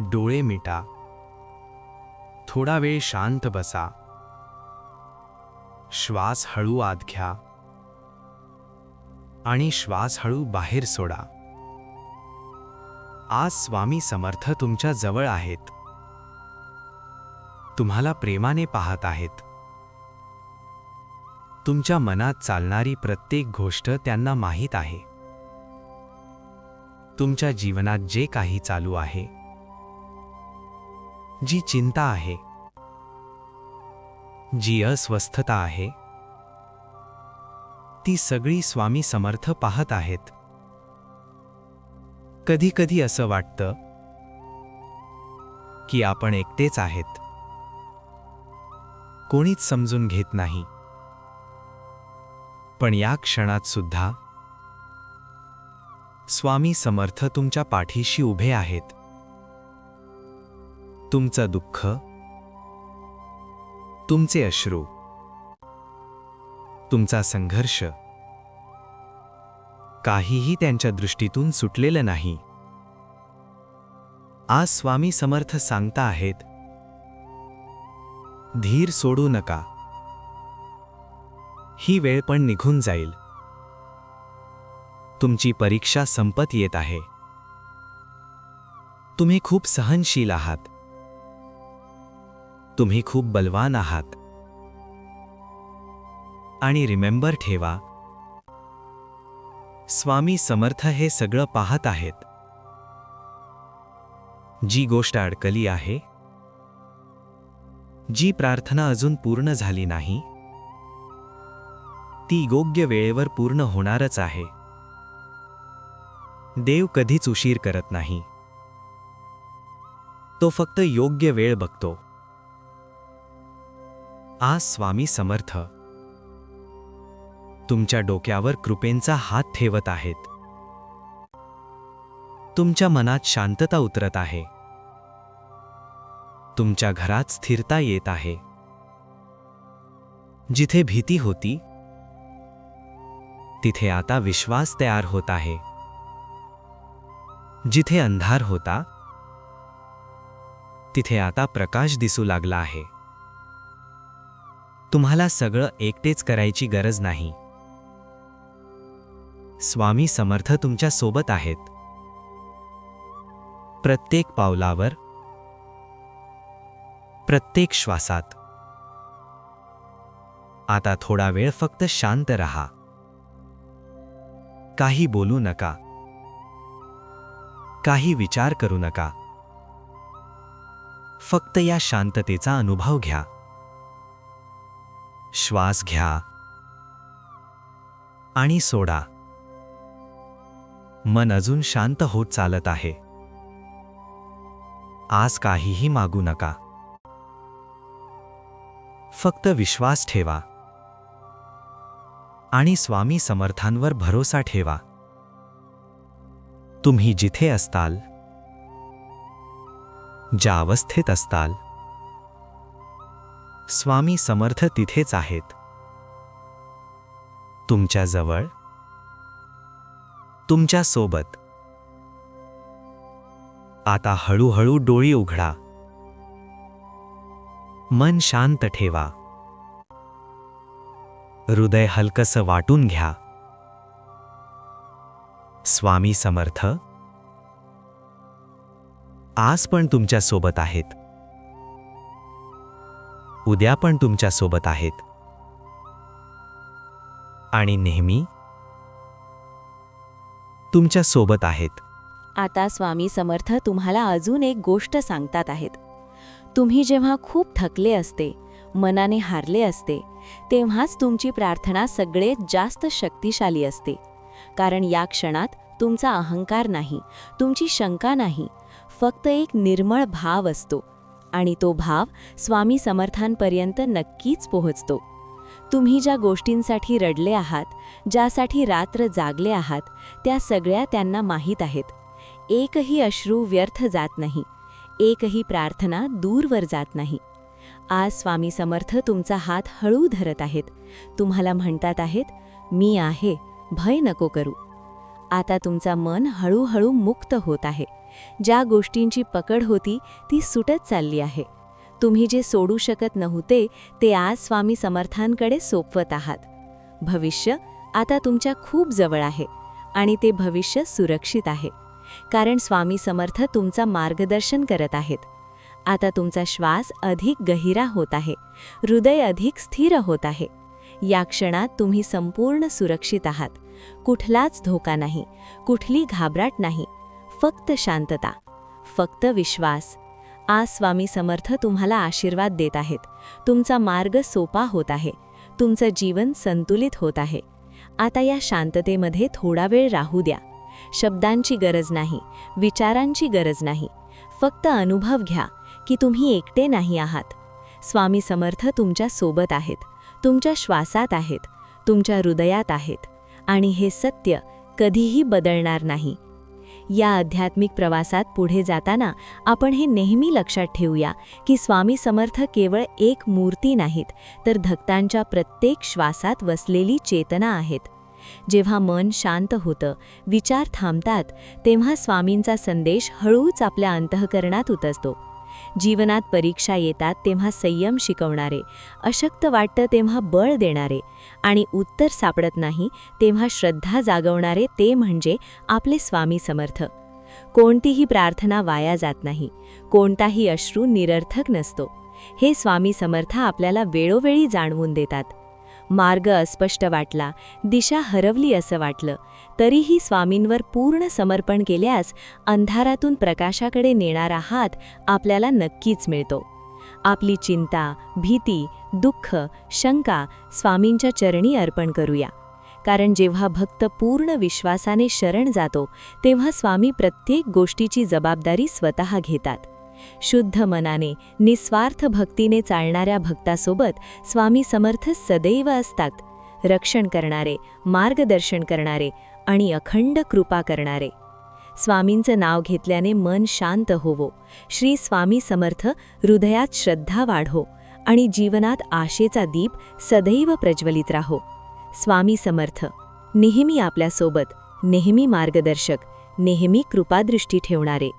डोळे मिटा. थोडा वेळ शांत बसा. श्वास हळू आत घ्या. आणि श्वास हळू बाहेर सोडा. आज स्वामी समर्थ तुमच्या जवळ आहेत. तुम्हाला प्रेमाने पाहत आहेत. तुमच्या मनात चालणारी प्रत्येक गोष्ट त्यांना माहीत आहे. तुमच्या जीवनात जे काही चालू आहे जी चिंता आहे जी अस्वस्थता आहे ती सगळी स्वामी समर्थ पाहत आहेत. कधी कधी असं वाटतं की आपण एकटेच आहेत. कोणीच समजून घेत नाही. पण या क्षणात सुद्धा स्वामी समर्थ तुमच्या पाठीशी उभे आहेत. तुमचं दुःख तुमचे अश्रू तुमचा संघर्ष काहीही त्यांच्या दृष्टीतून सुटलेलं नाही. आज स्वामी समर्थ सांगता आहेत धीर सोडू नका. ही वेळ पण निघून जाईल. तुमची परीक्षा संपत येत आहे. तुम्ही खूप सहनशील आहात. तुम्ही खूप बलवान आहात. आणि रिमेंबर ठेवा. स्वामी समर्थ हे सगळं पाहत आहेत. जी गोष्ट अडकली आहे जी प्रार्थना अजून पूर्ण झाली नाही ती योग्य वेळेवर पूर्ण होणारच आहे. देव कधीच उशीर करत नाही. तो फक्त योग्य वेळ बघतो. आज स्वामी समर्थ. तुमच्या डोक्यावर कृपेंचा हात ठेवत आहेत. तुमच्या मनात शांतता उतरत आहे. तुमच्या घरात स्थिरता येत आहे. जिथे भीती होती तिथे आता विश्वास तयार होत आहे. जिथे अंधार होता तिथे आता प्रकाश दिसू लागला आहे. तुम्हाला सगळं एकटेच करायची गरज नाही. स्वामी समर्थ तुमच्यासोबत आहेत. प्रत्येक पावलावर प्रत्येक श्वासात. आता थोडा वेळ फक्त शांत रहा. काही बोलू नका. काही विचार करू नका. फक्त या शांततेचा अनुभव घ्या. श्वास घ्या आणि सोडा. मन अजून शांत होत चालत आहे. आज काहीही मागू नका. फक्त विश्वास ठेवा. आणि स्वामी समर्थांवर भरोसा ठेवा. तुम्ही जिथे असताल ज्या अवस्थेत असताल स्वामी समर्थ तिथेच आहेत. तुमच्या जवळ? तुमच्यासोबत. आता हळूहळू डोळी उघडा. मन शांत ठेवा. हृदय हलकसं वाटून घ्या. स्वामी समर्थ? आज पण तुमच्यासोबत आहेत. उद्या पण तुमच्यासोबत आहेत. आणि नेहमी तुमच्यासोबत आहेत. आता स्वामी समर्थ तुम्हाला अजून एक गोष्ट सांगतात आहेत. तुम्ही जेव्हा खूप थकले असते मनाने हारले असते तेव्हाच तुमची प्रार्थना सगळेत जास्त शक्तिशाली असते. कारण या क्षणात तुमचा अहंकार नाही तुमची शंका नाही फक्त एक निर्मळ भाव असतो. आणि तो भाव स्वामी समर्थांपर्यंत नक्कीच पोहोचतो. तुम्ही ज्या गोष्टींसाठी रडले आहात ज्यासाठी रात्र जागले आहात त्या सगळ्या त्यांना माहीत आहेत. एकही अश्रू व्यर्थ जात नाही. एकही प्रार्थना दूरवर जात नाही. आज स्वामी समर्थ तुमचा हात हळू धरत आहेत. तुम्हाला म्हणतात आहेत मी आहे भय नको करू. आता तुमचा मन हळूहळू मुक्त होत आहे. ज्या गोष्टींची पकड होती ती सुटत चालली आहे. तुम्ही जे सोडू शकत नव्हते ते आज स्वामी समर्थांकडे सोपवत आहात. भविष्य आता तुमच्या खूप जवळ आहे आणि ते भविष्य सुरक्षित आहे. कारण स्वामी समर्थ तुमचा मार्गदर्शन करत आहेत. आता तुमचा श्वास अधिक गहिरा होत आहे. हृदय अधिक स्थिर होत आहे. या क्षणात तुम्ही संपूर्ण सुरक्षित आहात. कुठलाच धोका नाही. कुठली घाबराट नाही. फक्त शांतता फक्त विश्वास. आज स्वामी समर्थ तुम्हाला आशीर्वाद देत आहेत. तुमचा मार्ग सोपा होत आहे. तुमचं जीवन संतुलित होत आहे. आता या शांततेमध्ये थोडा वेळ राहू द्या. शब्दांची गरज नाही विचारांची गरज नाही. फक्त अनुभव घ्या की तुम्ही एकटे नाही आहात. स्वामी समर्थ तुमच्यासोबत आहेत. तुमच्या श्वासात आहेत. तुमच्या हृदयात आहेत. आणि हे सत्य कधीही बदलणार नाही. या आध्यात्मिक प्रवासात पुढे जाताना आपण हे नेहमी लक्षात ठेवूया की स्वामी समर्थ केवळ एक मूर्ती नाहीत तर धक्तांच्या प्रत्येक श्वासात वसलेली चेतना आहेत. जेव्हा मन शांत होतं विचार थांबतात तेव्हा स्वामींचा संदेश हळूच आपल्या अंतःकरणात उतरतो. जीवनात परीक्षा येतात तेव्हा संयम शिकवणारे अशक्त वाटतं तेव्हा बळ देणारे आणि उत्तर सापडत नाही तेव्हा श्रद्धा जागवणारे ते म्हणजे आपले स्वामी समर्थ. कोणतीही प्रार्थना वाया जात नाही कोणताही अश्रू निरर्थक नसतो. हे स्वामी समर्थ आपल्याला वेळोवेळी जाणवून देतात. मार्ग अस्पष्ट वाटला. दिशा हरवली असं वाटलं. तरीही स्वामींवर पूर्ण समर्पण केल्यास अंधारातून प्रकाशाकडे नेणारा हात आपल्याला नक्कीच मिळतो. आपली चिंता भीती दुःख शंका स्वामींच्या चरणी अर्पण करूया. कारण जेव्हा भक्त पूर्ण विश्वासाने शरण जातो तेव्हा स्वामी प्रत्येक गोष्टीची जबाबदारी स्वतः घेतात. शुद्ध मनाने निस्वार्थ भक्तीने चालणाऱ्या भक्तासोबत स्वामी समर्थ सदैव असतात. रक्षण करणारे मार्गदर्शन करणारे आणि अखंड कृपा करणारे. स्वामींचं नाव घेतल्याने मन शांत होवो. श्री स्वामी समर्थ हृदयात श्रद्धा वाढो आणि जीवनात आशेचा दीप सदैव प्रज्वलित राहो. स्वामी समर्थ नेहमी आपल्यासोबत नेहमी मार्गदर्शक नेहमी कृपादृष्टी ठेवणारे.